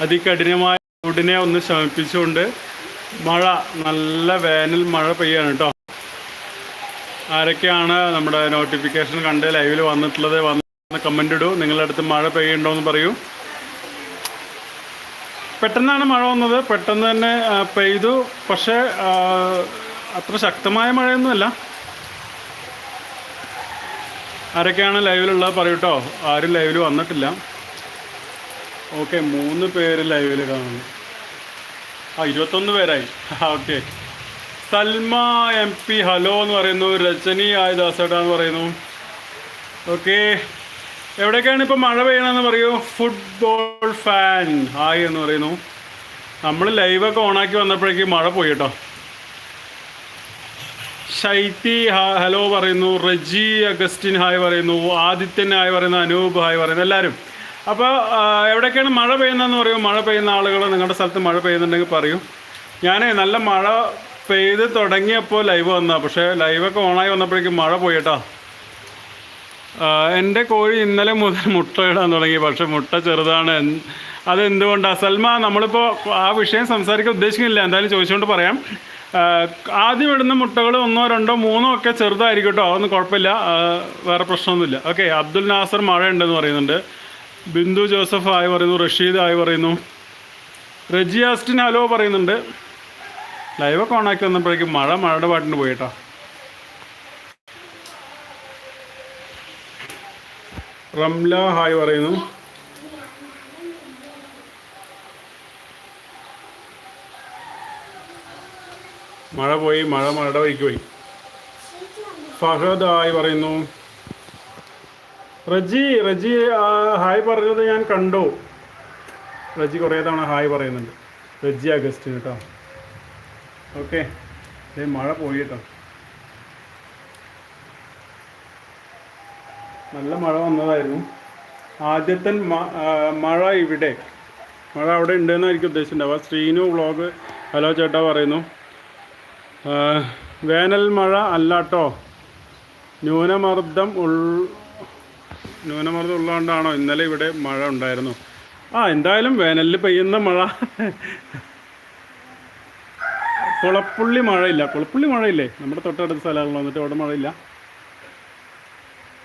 അതികഠിനമായ ചൂടിനെ ഒന്ന് ശമിപ്പിച്ചുകൊണ്ട് മഴ നല്ല വേനൽ മഴ പെയ്യാണ് കേട്ടോ ആരൊക്കെയാണ് നമ്മുടെ നോട്ടിഫിക്കേഷൻ കണ്ട് ലൈവിൽ വന്നിട്ടുള്ളത്? വന്ന് കമന്റ് ഇടൂ. നിങ്ങളുടെ അടുത്ത് മഴ പെയ്യുണ്ടോ എന്ന് പറയൂ. പെട്ടെന്നാണ് മഴ വന്നത്. പെട്ടെന്ന് തന്നെ പെയ്തു. പക്ഷേ അത്ര ശക്തമായ മഴയൊന്നുമല്ല. ആരൊക്കെയാണ് ലൈവിലുള്ളത് പറയൂട്ടോ ആരും ലൈവിൽ വന്നിട്ടില്ല. ഓക്കെ മൂന്ന് പേര് ലൈവിൽ കാണുന്നു. ആ ഇരുപത്തൊന്ന് പേരായി. Okay Salma M P hello എന്ന് പറയുന്നു. രജനി ആയുദാസേട്ട എന്ന് പറയുന്നു. ഓക്കെ എവിടെയൊക്കെയാണ് ഇപ്പോൾ മഴ പെയ്യണമെന്ന് പറയൂ? ഫുട്ബോൾ ഫാൻ ഹായ് എന്ന് പറയുന്നു. നമ്മൾ ലൈവൊക്കെ ഓണാക്കി വന്നപ്പോഴേക്ക് മഴ പോയി കേട്ടോ. ശൈത്തി ഹലോ പറയുന്നു. റജി അഗസ്റ്റിൻ ഹായ് പറയുന്നു. ആദിത്യൻ ഹായ് പറയുന്നു. അനൂപ് ഹായ് പറയുന്നു. എല്ലാവരും അപ്പോൾ എവിടെയൊക്കെയാണ് മഴ പെയ്യുന്നതെന്ന് പറയും. മഴ പെയ്യുന്ന ആളുകൾ നിങ്ങളുടെ സ്ഥലത്ത് മഴ പെയ്യുന്നുണ്ടെങ്കിൽ പറയൂ. ഞാൻ നല്ല മഴ പെയ്ത് തുടങ്ങിയപ്പോൾ ലൈവ് വന്നാ പക്ഷേ ലൈവൊക്കെ ഓണായി വന്നപ്പോഴേക്കും മഴ പോയി കേട്ടോ എന്റെ കോഴി ഇന്നലെ മുതൽ മുട്ട ഇടാൻ തുടങ്ങി. പക്ഷെ മുട്ട ചെറുതാണ്. അതെന്തുകൊണ്ടാണ് സൽമ നമ്മളിപ്പോൾ ആ വിഷയം സംസാരിക്കാൻ ഉദ്ദേശിക്കുന്നില്ല. എന്തായാലും ചോദിച്ചുകൊണ്ട് പറയാം. ആദ്യം ഇടുന്ന മുട്ടകൾ ഒന്നോ രണ്ടോ മൂന്നോ ഒക്കെ ചെറുതായിരിക്കും കേട്ടോ. അതൊന്നും കുഴപ്പമില്ല. വേറെ പ്രശ്നമൊന്നുമില്ല. ഓക്കെ അബ്ദുൽ നാസർ മഴ ഉണ്ടെന്ന് പറയുന്നുണ്ട്. ബിന്ദു ജോസഫ് ആയി പറയുന്നു റഷീദ് ആയി പറയുന്നു. റെജിയാസ്റ്റിന് ഹലോ പറയുന്നുണ്ട്. ലൈവൊക്കെ ഓണാക്കി വന്നപ്പോഴേക്കും മഴ മഴയുടെ പാട്ടിന് പോയിട്ടോ റംല ഹായ് പറയുന്നു. മഴ പോയി മഴ മഴയുടെ വഴിക്ക് പോയി. ഫഹദ് ആയി പറയുന്നു. റജി റജി ഹായ് പറഞ്ഞത് ഞാൻ കണ്ടു. റജി കുറേ തവണ ഹായ് പറയുന്നുണ്ട്. റജി അഗസ്റ്റിൻ കേട്ടോ ഓക്കെ. മഴ പോയി കേട്ടോ നല്ല മഴ വന്നതായിരുന്നു. ആദ്യത്തെ മഴ ഇവിടെ. മഴ അവിടെ ഉണ്ടെന്നായിരിക്കും ഉദ്ദേശിച്ചിട്ടുണ്ടാവുക. ശ്രീനു വ്ളോഗ് ഹലോ ചേട്ടാ പറയുന്നു. വേനൽ മഴ അല്ലാട്ടോ ന്യൂനമർദ്ദം ഉൾ ന്യൂനമർദ്ദം ഉള്ളതുകൊണ്ടാണോ ഇന്നലെ ഇവിടെ മഴ ഉണ്ടായിരുന്നു? ആ എന്തായാലും വേനലിൽ പെയ്യുന്ന മഴ. കുളപ്പുള്ളി മഴയില്ല. കുളപ്പുള്ളി മഴയില്ലേ? നമ്മുടെ തൊട്ടടുത്ത സ്ഥലങ്ങളിൽ വന്നിട്ട് അവിടെ മഴയില്ല.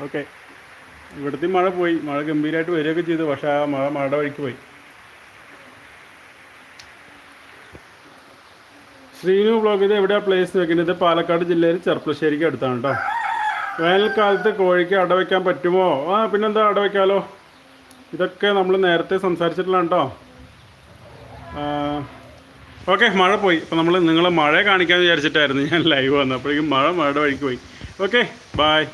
ഓക്കെ. ഇവിടുത്തെ മഴ പോയി. മഴ ഗംഭീരമായിട്ട് വരികയൊക്കെ ചെയ്തു. പക്ഷേ ആ മഴ മഴയുടെ വഴിക്ക് പോയി. ശ്രീനു ബ്ലോഗ് ഇത് എവിടെയാണ് പ്ലേസ് വെക്കുന്നത് പാലക്കാട് ജില്ലയിൽ ചെർപ്പളശ്ശേരിക്ക് അടുത്താണ് കേട്ടോ വേനൽക്കാലത്ത് കോഴിക്ക് അടവയ്ക്കാൻ പറ്റുമോ? ആ പിന്നെന്താ അടവയ്ക്കാലോ ഇതൊക്കെ നമ്മൾ നേരത്തെ സംസാരിച്ചിട്ടില്ല കേട്ടോ. ഓക്കെ മഴ പോയി. അപ്പോൾ നമ്മൾ നിങ്ങളെ മഴ കാണിക്കാൻ വിചാരിച്ചിട്ടായിരുന്നു ഞാൻ ലൈവ് വന്നത്. അപ്പോഴേക്കും മഴ മഴയുടെ വഴിക്ക് പോയി. Okay bye